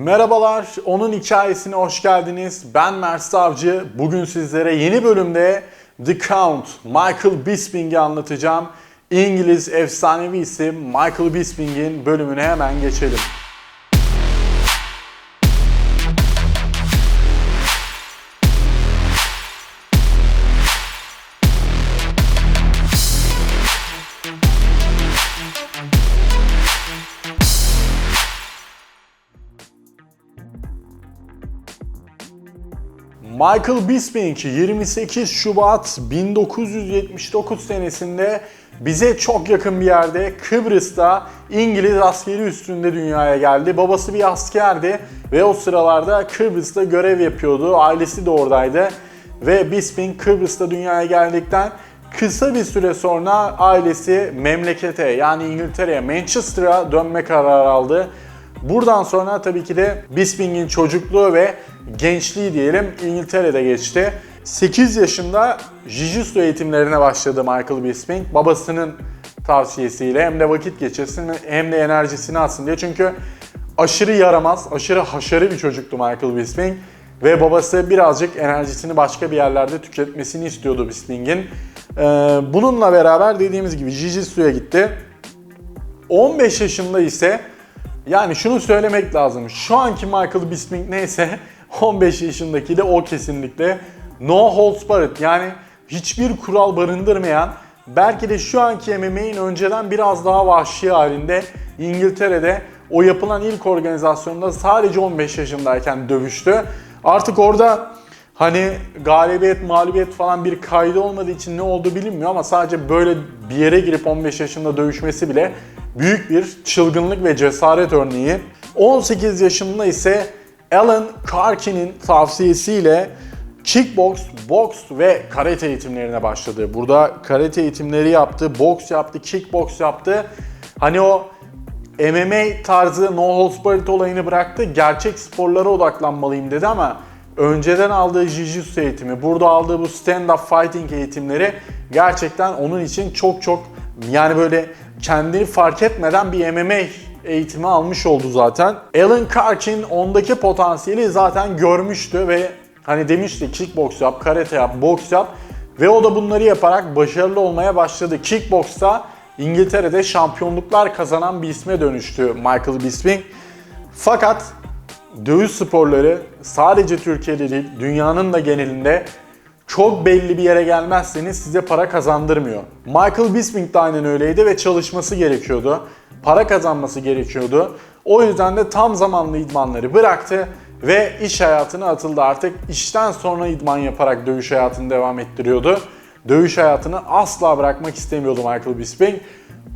Merhabalar, onun hikayesine hoş geldiniz. Ben Mert Savcı. Bugün sizlere yeni bölümde The Count, Michael Bisping'i anlatacağım. İngiliz efsanevi isim Michael Bisping'in bölümüne hemen geçelim. Michael Bisping 28 Şubat 1979 senesinde bize çok yakın bir yerde Kıbrıs'ta İngiliz askeri üstünde dünyaya geldi. Babası bir askerdi ve o sıralarda Kıbrıs'ta görev yapıyordu. Ailesi de oradaydı. Ve Bisping Kıbrıs'ta dünyaya geldikten kısa bir süre sonra ailesi memlekete yani İngiltere'ye Manchester'a dönme kararı aldı. Buradan sonra tabii ki de Bisping'in çocukluğu ve gençliği diyelim İngiltere'de geçti. 8 yaşında Jiu-Jitsu eğitimlerine başladı Michael Bisping. Babasının tavsiyesiyle hem de vakit geçirsin hem de enerjisini atsın diye. Çünkü aşırı yaramaz, aşırı haşarı bir çocuktu Michael Bisping. Ve babası birazcık enerjisini başka bir yerlerde tüketmesini istiyordu Bisping'in. Ee, bununla beraber dediğimiz gibi Jiu-Jitsu'ya gitti. 15 yaşında ise yani şunu söylemek lazım. Şu anki Michael Bisping neyse 15 yaşındaki de o kesinlikle. No holds barred yani hiçbir kural barındırmayan belki de şu anki MMA'in önceden biraz daha vahşi halinde İngiltere'de o yapılan ilk organizasyonda sadece 15 yaşındayken dövüştü. Artık orada hani galibiyet, mağlubiyet falan bir kaydı olmadığı için ne oldu bilinmiyor ama sadece böyle bir yere girip 15 yaşında dövüşmesi bile büyük bir çılgınlık ve cesaret örneği. 18 yaşında ise Alan Karkin'in tavsiyesiyle kickbox, boks ve karate eğitimlerine başladı. Burada karate eğitimleri yaptı, boks yaptı, kickbox yaptı. Hani o MMA tarzı no holds barred olayını bıraktı. Gerçek sporlara odaklanmalıyım dedi ama önceden aldığı jiu-jitsu eğitimi, burada aldığı bu stand-up fighting eğitimleri gerçekten onun için çok çok yani böyle kendini fark etmeden bir MMA eğitimi almış oldu zaten. Alan Karkin ondaki potansiyeli zaten görmüştü ve hani demişti kickbox yap, karate yap, boks yap ve o da bunları yaparak başarılı olmaya başladı. Kickbox'ta İngiltere'de şampiyonluklar kazanan bir isme dönüştü Michael Bisping. Fakat dövüş sporları sadece Türkiye'de değil, dünyanın da genelinde çok belli bir yere gelmezseniz size para kazandırmıyor. Michael Bisping de aynen öyleydi ve çalışması gerekiyordu. Para kazanması gerekiyordu. O yüzden de tam zamanlı idmanları bıraktı ve iş hayatına atıldı. Artık işten sonra idman yaparak dövüş hayatını devam ettiriyordu. Dövüş hayatını asla bırakmak istemiyordu Michael Bisping.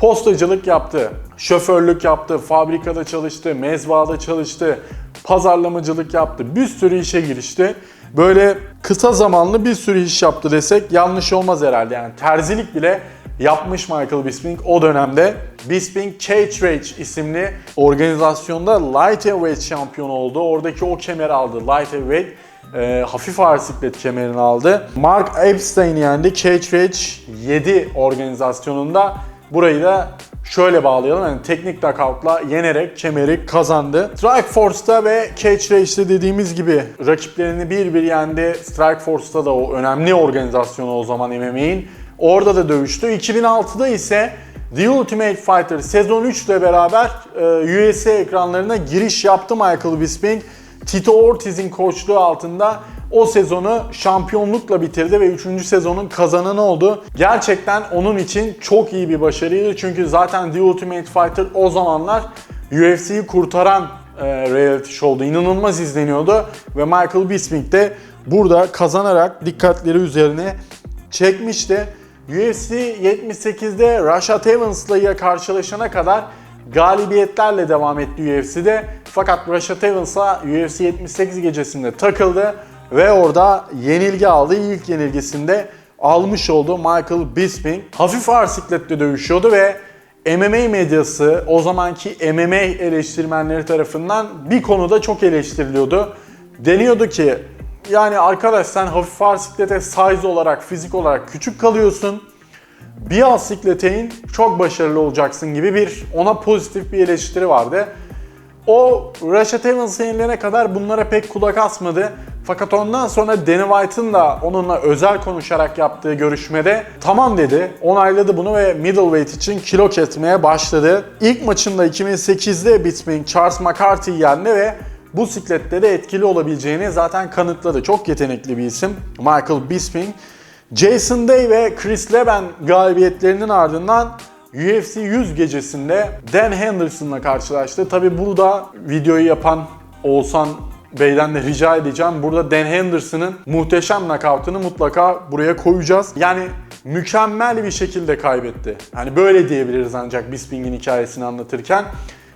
Postacılık yaptı, şoförlük yaptı, fabrikada çalıştı, mezbahada çalıştı, pazarlamacılık yaptı, bir sürü işe girişti. Böyle kısa zamanlı bir sürü iş yaptı desek yanlış olmaz herhalde. Yani terzilik bile yapmış Michael Bisping o dönemde. Bisping Cage Rage isimli organizasyonda Light Heavyweight şampiyonu oldu. Oradaki o kemeri aldı. Light Heavyweight e, hafif ağır siklet kemerini aldı. Mark Epstein'i yendi. Cage Rage 7 organizasyonunda burayı da şöyle bağlayalım. Yani teknik knockout'la yenerek kemeri kazandı. Strike Force'da ve Cage Rage'de dediğimiz gibi rakiplerini bir bir yendi. Strike Force'da da o önemli organizasyonu o zaman MMA'in. Orada da dövüştü. 2006'da ise The Ultimate Fighter sezon 3 ile beraber e, UFC ekranlarına giriş yaptı Michael Bisping. Tito Ortiz'in koçluğu altında o sezonu şampiyonlukla bitirdi ve 3. sezonun kazananı oldu. Gerçekten onun için çok iyi bir başarıydı. Çünkü zaten The Ultimate Fighter o zamanlar UFC'yi kurtaran e, reality show'du. İnanılmaz izleniyordu ve Michael Bisping de burada kazanarak dikkatleri üzerine çekmişti. UFC 78'de Rashad Evans'la karşılaşana kadar galibiyetlerle devam etti UFC'de. Fakat Rashad Evans'a UFC 78 gecesinde takıldı ve orada yenilgi aldı. İlk yenilgisinde almış oldu Michael Bisping. Hafif ağır siklette dövüşüyordu ve MMA medyası o zamanki MMA eleştirmenleri tarafından bir konuda çok eleştiriliyordu. Deniyordu ki yani arkadaş sen hafif ağır siklete size olarak, fizik olarak küçük kalıyorsun. Bir alt sikletein çok başarılı olacaksın gibi bir ona pozitif bir eleştiri vardı. O Rashad Evans yenilene kadar bunlara pek kulak asmadı. Fakat ondan sonra Danny White'ın da onunla özel konuşarak yaptığı görüşmede tamam dedi, onayladı bunu ve middleweight için kilo kesmeye başladı. İlk maçında 2008'de Bisping Charles McCarthy'yi yendi ve bu siklette de etkili olabileceğini zaten kanıtladı. Çok yetenekli bir isim Michael Bisping. Jason Day ve Chris Leben galibiyetlerinin ardından UFC 100 gecesinde Dan Henderson'la karşılaştı. Tabi burada videoyu yapan Oğuzhan Bey'den de rica edeceğim. Burada Dan Henderson'ın muhteşem knockout'unu mutlaka buraya koyacağız. Yani mükemmel bir şekilde kaybetti. Hani böyle diyebiliriz ancak Bisping'in hikayesini anlatırken.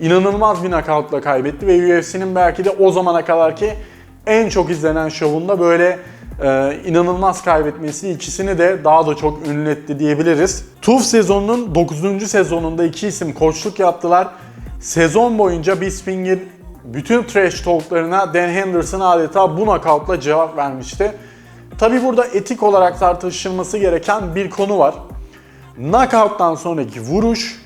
İnanılmaz bir knockout'la kaybetti ve UFC'nin belki de o zamana kadar ki en çok izlenen şovunda böyle e, inanılmaz kaybetmesi ikisini de daha da çok ünletti diyebiliriz. TUF sezonunun 9. sezonunda iki isim koçluk yaptılar. Sezon boyunca Bisping'in bütün trash talklarına Dan Henderson adeta bu knockout'la cevap vermişti. Tabi burada etik olarak tartışılması gereken bir konu var. Knockout'tan sonraki vuruş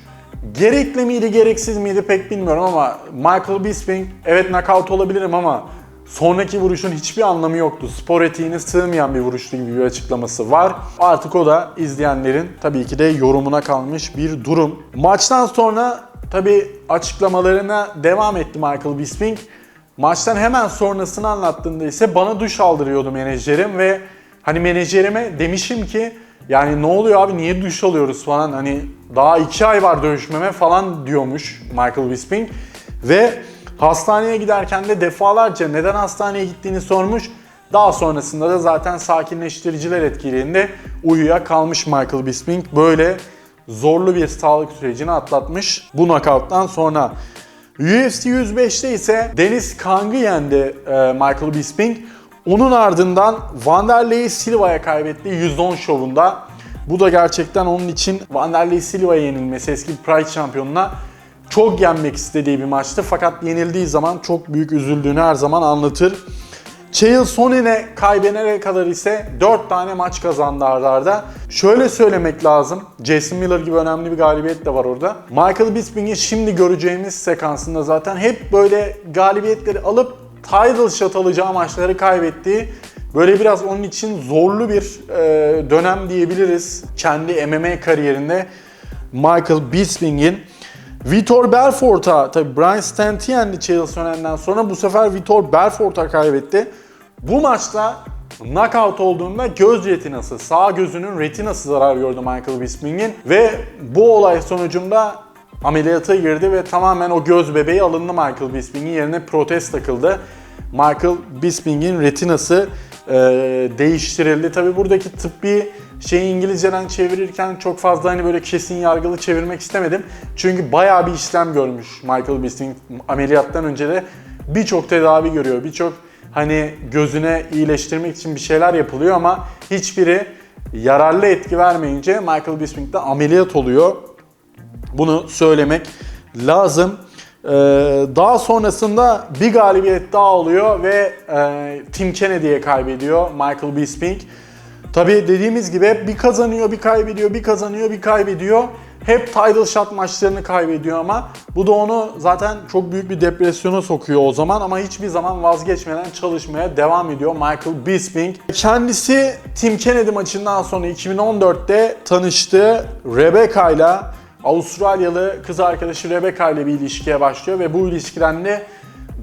gerekli miydi gereksiz miydi pek bilmiyorum ama Michael Bisping evet knockout olabilirim ama sonraki vuruşun hiçbir anlamı yoktu. Spor etiğine sığmayan bir vuruştu gibi bir açıklaması var. Artık o da izleyenlerin tabii ki de yorumuna kalmış bir durum. Maçtan sonra tabii açıklamalarına devam etti Michael Bisping. Maçtan hemen sonrasını anlattığında ise bana duş aldırıyordu menajerim ve hani menajerime demişim ki yani ne oluyor abi niye duş alıyoruz falan hani daha iki ay var dövüşmeme falan diyormuş Michael Bisping. Ve hastaneye giderken de defalarca neden hastaneye gittiğini sormuş. Daha sonrasında da zaten sakinleştiriciler etkiliğinde uyuya kalmış Michael Bisping. Böyle zorlu bir sağlık sürecini atlatmış bu knockout'tan sonra. UFC 105'te ise Deniz Kang'ı yendi e, Michael Bisping. Onun ardından Vanderlei Silva'ya kaybettiği 110 şovunda. Bu da gerçekten onun için Vanderlei Silva'ya yenilmesi eski Pride şampiyonuna çok yenmek istediği bir maçtı. Fakat yenildiği zaman çok büyük üzüldüğünü her zaman anlatır. Chael Sonnen'e kaybedene kadar ise 4 tane maç kazandı arda arda. Şöyle söylemek lazım. Jason Miller gibi önemli bir galibiyet de var orada. Michael Bisping'in şimdi göreceğimiz sekansında zaten hep böyle galibiyetleri alıp title shot alacağı maçları kaybettiği Böyle biraz onun için zorlu bir e, dönem diyebiliriz. Kendi MMA kariyerinde Michael Bisping'in Vitor Belfort'a tabi Brian Stant'i yendi Chael Sonnen'den sonra bu sefer Vitor Belfort'a kaybetti. Bu maçta knockout olduğunda göz retinası, sağ gözünün retinası zarar gördü Michael Bisping'in ve bu olay sonucunda ameliyata girdi ve tamamen o göz bebeği alındı Michael Bisping'in yerine protez takıldı. Michael Bisping'in retinası e, değiştirildi. Tabi buradaki tıbbi şeyi İngilizceden çevirirken çok fazla hani böyle kesin yargılı çevirmek istemedim. Çünkü bayağı bir işlem görmüş Michael Bisping ameliyattan önce de birçok tedavi görüyor. Birçok hani gözüne iyileştirmek için bir şeyler yapılıyor ama hiçbiri yararlı etki vermeyince Michael Bisping de ameliyat oluyor. Bunu söylemek lazım. Ee, daha sonrasında bir galibiyet daha oluyor ve e, Tim Kennedy'ye kaybediyor Michael Bisping. Tabi dediğimiz gibi hep bir kazanıyor, bir kaybediyor, bir kazanıyor, bir kaybediyor. Hep title shot maçlarını kaybediyor ama bu da onu zaten çok büyük bir depresyona sokuyor o zaman ama hiçbir zaman vazgeçmeden çalışmaya devam ediyor Michael Bisping. Kendisi Tim Kennedy maçından sonra 2014'te tanıştığı Rebecca ile Avustralyalı kız arkadaşı Rebecca ile bir ilişkiye başlıyor ve bu ilişkiden de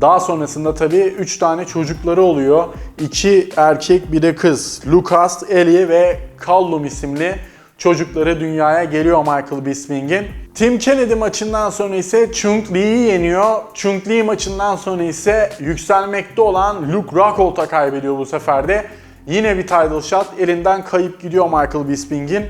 daha sonrasında tabii 3 tane çocukları oluyor. 2 erkek bir de kız. Lucas, Ellie ve Callum isimli çocukları dünyaya geliyor Michael Bisping'in. Tim Kennedy maçından sonra ise Chung Lee'yi yeniyor. Chung Lee maçından sonra ise yükselmekte olan Luke Rockhold'a kaybediyor bu sefer de. Yine bir title shot elinden kayıp gidiyor Michael Bisping'in.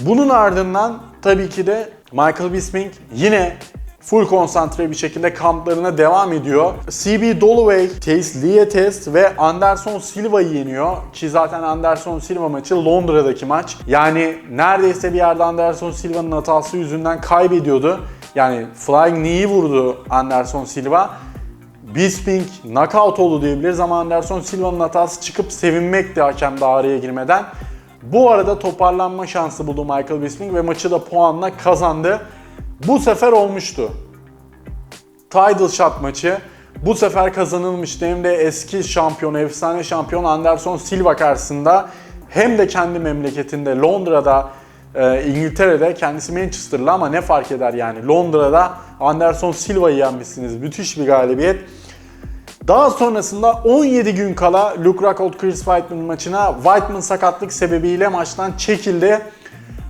Bunun ardından tabii ki de Michael Bisping yine full konsantre bir şekilde kamplarına devam ediyor. CB Dolloway, Taze Lietes ve Anderson Silva'yı yeniyor. Ki zaten Anderson Silva maçı Londra'daki maç. Yani neredeyse bir yerde Anderson Silva'nın hatası yüzünden kaybediyordu. Yani flying knee'yi vurdu Anderson Silva. Bisping knockout oldu diyebiliriz ama Anderson Silva'nın hatası çıkıp sevinmekti hakem de araya girmeden. Bu arada toparlanma şansı buldu Michael Bisping ve maçı da puanla kazandı. Bu sefer olmuştu. title shot maçı. Bu sefer kazanılmıştı hem de eski şampiyon, efsane şampiyon Anderson Silva karşısında hem de kendi memleketinde Londra'da ee, İngiltere'de kendisi Manchester'lı ama ne fark eder yani Londra'da Anderson Silva'yı yenmişsiniz. Müthiş bir galibiyet. Daha sonrasında 17 gün kala Luke Rockhold Chris Whiteman maçına Whiteman sakatlık sebebiyle maçtan çekildi.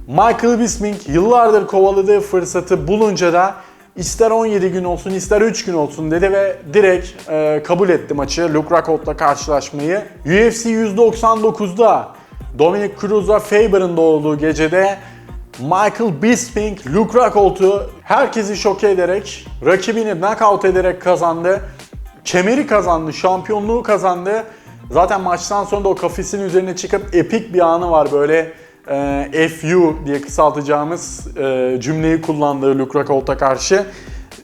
Michael Bisping yıllardır kovaladığı fırsatı bulunca da ister 17 gün olsun ister 3 gün olsun dedi ve direkt e, kabul etti maçı Luke Rockhold'la karşılaşmayı. UFC 199'da Dominic Cruz'la Faber'ın da olduğu gecede Michael Bisping, Luke Rockhold'u herkesi şoke ederek, rakibini knockout ederek kazandı. Kemeri kazandı, şampiyonluğu kazandı. Zaten maçtan sonra da o kafesin üzerine çıkıp epik bir anı var böyle e, FU diye kısaltacağımız e, cümleyi kullandığı Luke Rockhold'a karşı.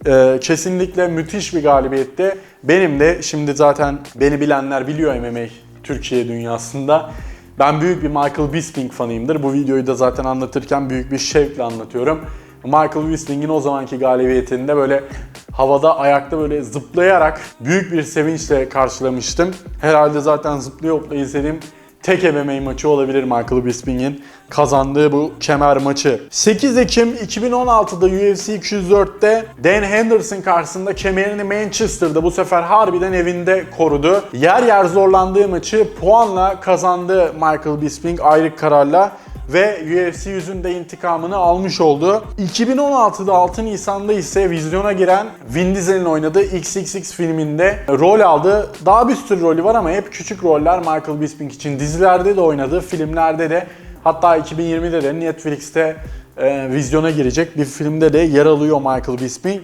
E, kesinlikle müthiş bir galibiyetti. Benim de şimdi zaten beni bilenler biliyor MMA Türkiye dünyasında. Ben büyük bir Michael Bisping fanıyımdır. Bu videoyu da zaten anlatırken büyük bir şevkle anlatıyorum. Michael Bisping'in o zamanki galibiyetinde böyle havada ayakta böyle zıplayarak büyük bir sevinçle karşılamıştım. Herhalde zaten zıplıyor hopla izlediğim tek MMA maçı olabilir Michael Bisping'in kazandığı bu kemer maçı. 8 Ekim 2016'da UFC 204'te Dan Henderson karşısında kemerini Manchester'da bu sefer harbiden evinde korudu. Yer yer zorlandığı maçı puanla kazandı Michael Bisping ayrık kararla ve UFC yüzünde intikamını almış oldu. 2016'da 6 Nisan'da ise vizyona giren Vin Diesel'in oynadığı XXX filminde rol aldı. Daha bir sürü rolü var ama hep küçük roller Michael Bisping için. Dizilerde de oynadı, filmlerde de. Hatta 2020'de de Netflix'te e, vizyona girecek bir filmde de yer alıyor Michael Bisping.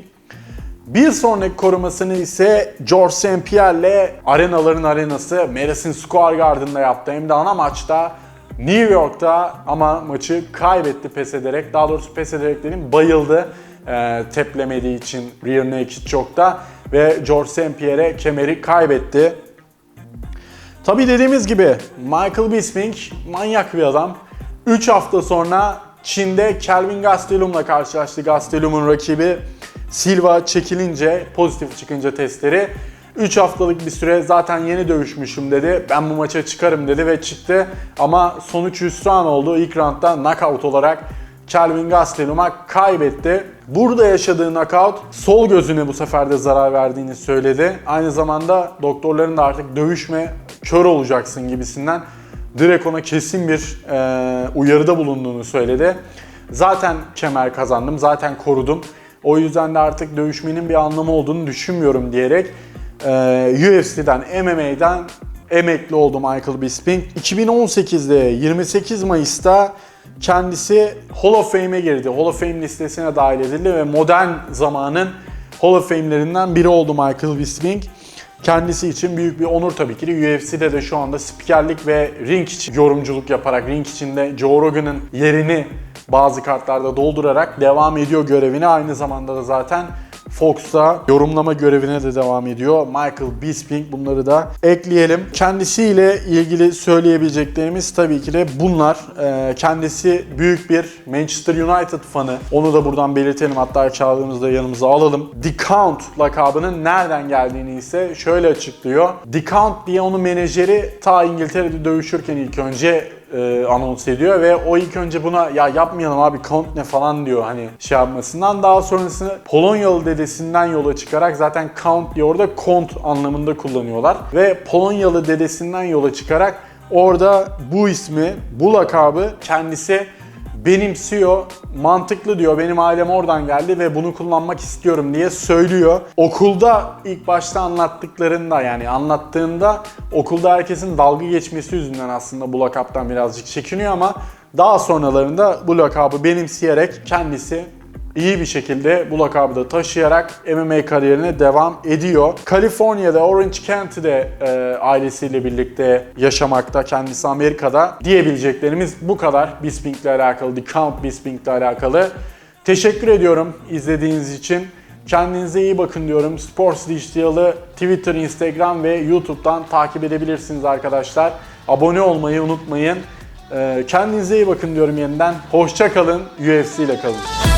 Bir sonraki korumasını ise George St. Pierre'le arenaların arenası Madison Square Garden'da yaptı. Hem de ana maçta New York'ta ama maçı kaybetti pes ederek. Daha doğrusu pes ederek dedim bayıldı e, teplemediği için rear naked choke'da ve George St. Pierre kemeri kaybetti. Tabi dediğimiz gibi Michael Bisping manyak bir adam. 3 hafta sonra Çin'de Kelvin Gastelum'la karşılaştı. Gastelum'un rakibi Silva çekilince, pozitif çıkınca testleri 3 haftalık bir süre zaten yeni dövüşmüşüm dedi. Ben bu maça çıkarım dedi ve çıktı. Ama sonuç hüsran oldu. İlk roundda knockout olarak Kelvin Gastelum'a kaybetti. Burada yaşadığı knockout sol gözüne bu sefer de zarar verdiğini söyledi. Aynı zamanda doktorların da artık dövüşme kör olacaksın gibisinden direkt ona kesin bir e, uyarıda bulunduğunu söyledi. Zaten kemer kazandım, zaten korudum. O yüzden de artık dövüşmenin bir anlamı olduğunu düşünmüyorum diyerek UFC'den, MMA'den emekli oldu Michael Bisping. 2018'de 28 Mayıs'ta kendisi Hall of Fame'e girdi. Hall of Fame listesine dahil edildi ve modern zamanın Hall of Fame'lerinden biri oldu Michael Bisping. Kendisi için büyük bir onur tabii ki. UFC'de de şu anda spikerlik ve ring için yorumculuk yaparak, ring içinde Joe Rogan'ın yerini bazı kartlarda doldurarak devam ediyor görevine. Aynı zamanda da zaten Fox'ta yorumlama görevine de devam ediyor. Michael Bisping bunları da ekleyelim. Kendisiyle ilgili söyleyebileceklerimiz tabii ki de bunlar. Ee, kendisi büyük bir Manchester United fanı. Onu da buradan belirtelim. Hatta çağırdığımızda yanımıza alalım. The Count lakabının nereden geldiğini ise şöyle açıklıyor. The Count diye onun menajeri ta İngiltere'de dövüşürken ilk önce e, anons ediyor ve o ilk önce buna ya yapmayalım abi count ne? falan diyor hani şey yapmasından. Daha sonrasını Polonyalı dedesinden yola çıkarak zaten count diye orada kont anlamında kullanıyorlar. Ve Polonyalı dedesinden yola çıkarak orada bu ismi bu lakabı kendisi benimsiyor, mantıklı diyor. Benim ailem oradan geldi ve bunu kullanmak istiyorum diye söylüyor. Okulda ilk başta anlattıklarında yani anlattığında okulda herkesin dalga geçmesi yüzünden aslında bu lakaptan birazcık çekiniyor ama daha sonralarında bu lakabı benimseyerek kendisi iyi bir şekilde bu lakabı da taşıyarak MMA kariyerine devam ediyor. Kaliforniya'da Orange County'de e, ailesiyle birlikte yaşamakta, kendisi Amerika'da diyebileceklerimiz bu kadar Bisping'le alakalı, The Count Bisping'le alakalı. Teşekkür ediyorum izlediğiniz için. Kendinize iyi bakın diyorum. Sports Digital'ı Twitter, Instagram ve YouTube'dan takip edebilirsiniz arkadaşlar. Abone olmayı unutmayın. Ee, Kendinize iyi bakın diyorum yeniden. Hoşça kalın, UFC ile kalın.